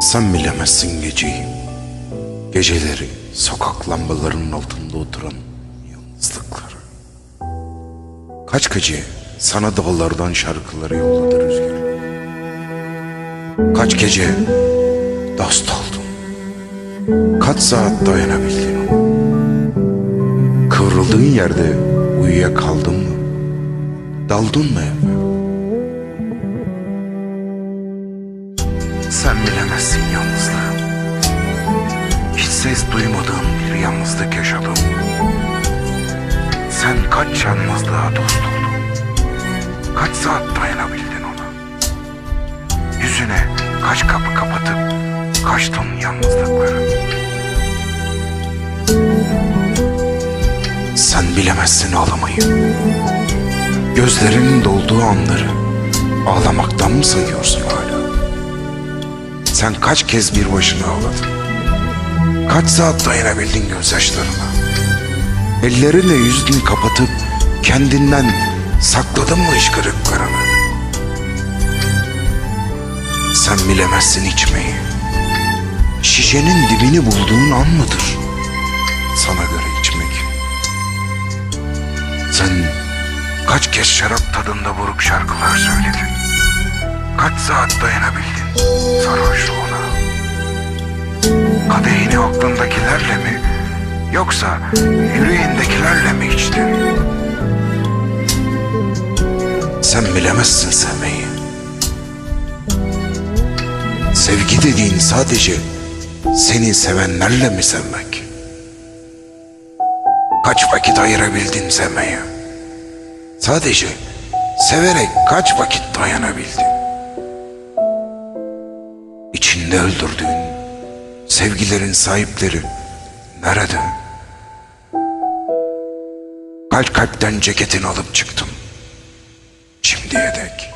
Sen bilemezsin geceyi. Geceleri sokak lambalarının altında oturan yalnızlıkları. Kaç gece sana dağlardan şarkıları yolladı rüzgar. Kaç gece dost oldun. Kaç saat dayanabildin ona. Kıvrıldığın yerde uyuyakaldın mı? Daldın mı Sen bilemezsin yalnızlığı. Hiç ses duymadığım bir yalnızlık yaşadım. Sen kaç yalnızlığa dost oldun? Kaç saat dayanabildin ona? Yüzüne kaç kapı kapatıp kaçtın yalnızlıkları? Sen bilemezsin ağlamayı. Gözlerinin dolduğu anları ağlamaktan mı sayıyorsun hala? Sen kaç kez bir başına ağladın? Kaç saat dayanabildin gözyaşlarına? Ellerinle yüzünü kapatıp kendinden sakladın mı hıçkırıklarını? Sen bilemezsin içmeyi. Şişenin dibini bulduğun an mıdır? Sana göre içmek. Sen kaç kez şarap tadında buruk şarkılar söyledin? Kaç saat dayanabildin sarhoşluğuna? Kadehini aklındakilerle mi yoksa yüreğindekilerle mi içtin? Sen bilemezsin sevmeyi. Sevgi dediğin sadece seni sevenlerle mi sevmek? Kaç vakit ayırabildin sevmeye? Sadece severek kaç vakit dayanabildin? İçinde öldürdüğün sevgilerin sahipleri nerede? Kalp kalpten ceketini alıp çıktım. Şimdiye dek.